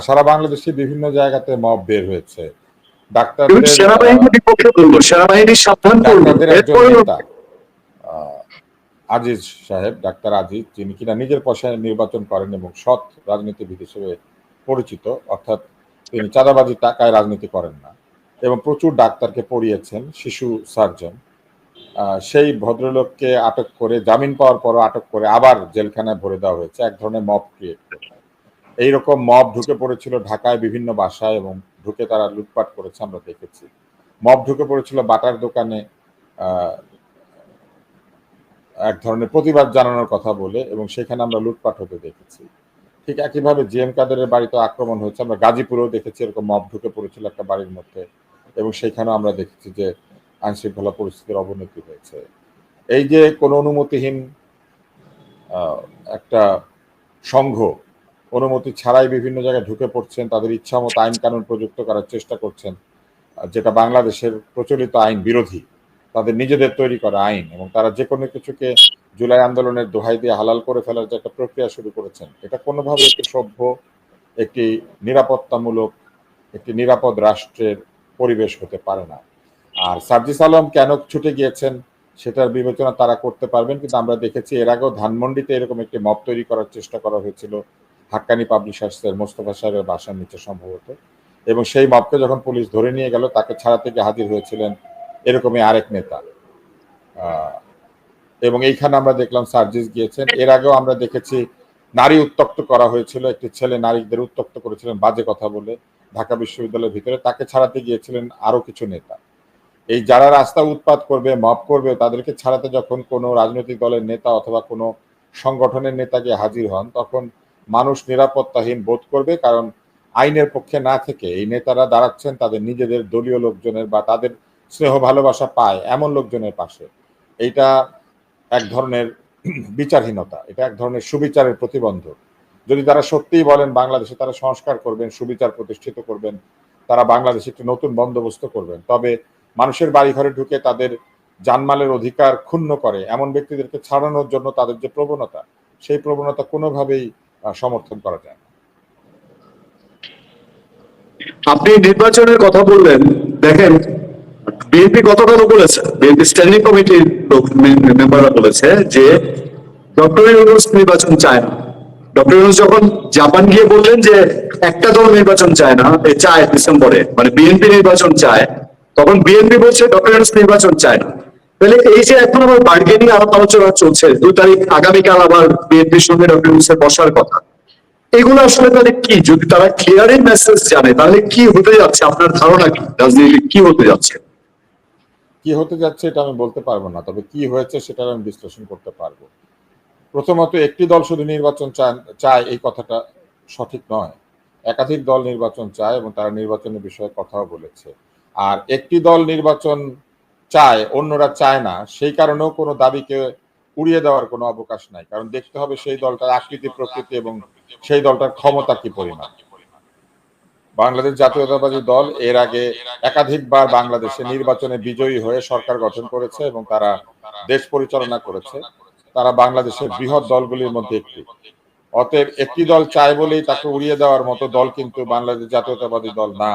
সারা বাংলাদেশে বিভিন্ন জায়গাতে মব বের হয়েছে। ডাক্তারদের সেনাবাহিনীর বিপক্ষে বলব সাবধান করব আজিজ সাহেব ডাক্তার আজিজ যিনি কিনা নিজের পয়সায় নির্বাচন করেন এবং সৎ রাজনীতিবিদ হিসেবে পরিচিত অর্থাৎ তিনি চাঁদাবাজির টাকায় রাজনীতি করেন না এবং প্রচুর ডাক্তারকে পড়িয়েছেন শিশু সার্জন। আহ, সেই ভদ্রলোককে আটক করে জামিন পাওয়ার পরও আটক করে আবার জেলখানায় ভরে দেওয়া হয়েছে। এক ধরনের মব ক্রিয়েট করে এইরকম মব ঢুকে পড়েছিল ঢাকায় বিভিন্ন বাসায় এবং ঢুকে তারা লুটপাট করেছে, আমরা দেখেছি। মব ঢুকে পড়েছিল বাটার দোকানে এক ধরনের প্রতিবাদ জানানোর কথা বলে এবং সেখানে আমরা লুটপাট হতে দেখেছি। ঠিক একইভাবে জি এম কাদেরের বাড়িতে আক্রমণ হয়েছে, আমরা গাজীপুরেও দেখেছি এরকম মব ঢুকে পড়েছিল একটা বাড়ির মধ্যে এবং সেখানেও আমরা দেখেছি যে আইন শৃঙ্খলা পরিস্থিতির অবনতি হয়েছে। এই যে কোনো অনুমতিহীন একটা সংঘ অনুমতি ছাড়াই বিভিন্ন জায়গায় ঢুকে পড়ছেন, তাদের ইচ্ছা মতো আইন কানুন প্রযুক্ত করার চেষ্টা করছেন যেটা বাংলাদেশের প্রচলিত আইন বিরোধী, তাদের নিজেদের তৈরি করা আইন এবং তারা যে কোনো কিছুকে জুলাই আন্দোলনের দোহাই দিয়ে হালাল করে ফেলার যে একটা প্রক্রিয়া শুরু করেছেন, এটা কোনোভাবে একটি সভ্য, একটি নিরাপত্তামূলক, একটি নিরাপদ রাষ্ট্রের পরিবেশ হতে পারে না। আর সার্জিস আলম কেন ছুটে গিয়েছেন সেটার বিবেচনা তারা করতে পারবেন, কিন্তু আমরা দেখেছি এর আগেও ধানমন্ডিতে এরকম একটি মব তৈরি করার চেষ্টা করা হয়েছিল হাক্কানি পাবলিশার্সের মোস্তফা সাহেবের বাসার নিচে সম্ভবত। এবং সেই মবকে যখন পুলিশ ধরে নিয়ে গেল, তাকে ছাড়া থেকে হাজির হয়েছিলেন এরকমই আরেক নেতা। এবং এইখানে আমরা দেখলাম সার্জিস গিয়েছেন। এর আগেও আমরা দেখেছি নারী উত্তক্ত করা হয়েছিল, একটি ছেলে নারীদের উত্তক্ত করেছিলেন বাজে কথা বলে ঢাকা বিশ্ববিদ্যালয়ের ভিতরে। তাকে ছাড়াতে গিয়েছিলেন আরও কিছু নেতা। এই যারা রাস্তা উৎপাত করবে মপ করবে, তাদেরকে ছাড়াতে যখন কোনো রাজনৈতিক দলের নেতা অথবা কোনো সংগঠনের নেতাকে হাজির হন, তখন মানুষ নিরাপত্তাহীন বোধ করবে, কারণ আইনের পক্ষে না থেকে এই নেতারা দাঁড়াচ্ছেন তাদের নিজেদের দলীয় লোকজনের বা তাদের স্নেহ ভালোবাসা পায় এমন লোকজনের পাশে। এইটা এক ধরনের বিচারহীনতা, এটা এক ধরনের সুবিচারের প্রতিবন্ধক। যদি তারা সত্যিই বলেন বাংলাদেশে তারা সংস্কার করবেন, সুবিচার প্রতিষ্ঠিত করবেন, তারা বাংলাদেশে একটি নতুন বন্দোবস্ত করবেন, তবে মানুষের বাড়ি ঘরে ঢুকে তাদের জানমালের অধিকার ক্ষুণ্ণ করে, এমন ব্যক্তিদেরকে ছাড়ানোর জন্য তাদের যে প্রবণতা, সেই প্রবণতা কোনোভাবেই সমর্থন করা যায় আপনি নির্বাচনের কথা বললেন, দেখেন, বিএনপি গতকালও বলেছে, বিএনপি স্ট্যান্ডিং কমিটির মেম্বাররা বলেছে যে ডক্টর ইউনুস নির্বাচন চায় না। ডক্টর ইউনুস যখন জাপান গিয়ে বললেন যে একটা দল নির্বাচন চায় না, এ চায় ডিসেম্বরে মানে বিএনপি নির্বাচন চায়, তখন বিএনপি বলছে ডক্টর ইউনুস নির্বাচন চায় না। তাহলে এই যে এখন আবার বার্গেনিং আলাপ আলোচনা চলছে দুই তারিখ, আগামীকাল আবার বিএনপির সঙ্গে ডক্টর বসার কথা। এগুলো আসলে তাহলে কি? যদি তারা ক্লিয়ারই মেসেজ জানে, তাহলে কি হতে যাচ্ছে? আপনার ধারণা কি? রাজনীতি কি হতে যাচ্ছে? কি হতে যাচ্ছে এটা আমি বলতে পারব না, তবে কি হয়েছে সেটা আমি বিশ্লেষণ করতে পারব। প্রথমত একটি দল শুধু নির্বাচন চায় এই কথাটা সঠিক নয়। একাধিক দল নির্বাচন চায় এবং তারা নির্বাচনের বিষয়ে কথাও বলেছে। আর একটি দল নির্বাচন চায়, অন্যরা চায় না, সেই কারণেও কোনো দাবিকে উড়িয়ে দেওয়ার কোনো অবকাশ নাই। কারণ দেখতে হবে সেই দলটার আকৃতি, প্রকৃতি এবং সেই দলটার ক্ষমতা কি পরিমাণ। বাংলাদেশ জাতীয়তাবাদী দল এর আগে একাধিকবার বাংলাদেশে নির্বাচনে বিজয়ী হয়ে সরকার গঠন করেছে এবং তারা দেশ পরিচালনা করেছে। তারা বাংলাদেশের বৃহৎ দলগুলির মধ্যে একটি। অতএব একটি দল চায় বলেই তাকে উড়িয়ে দেওয়ার মতো দল কিন্তু বাংলাদেশ জাতীয়তাবাদী দল না।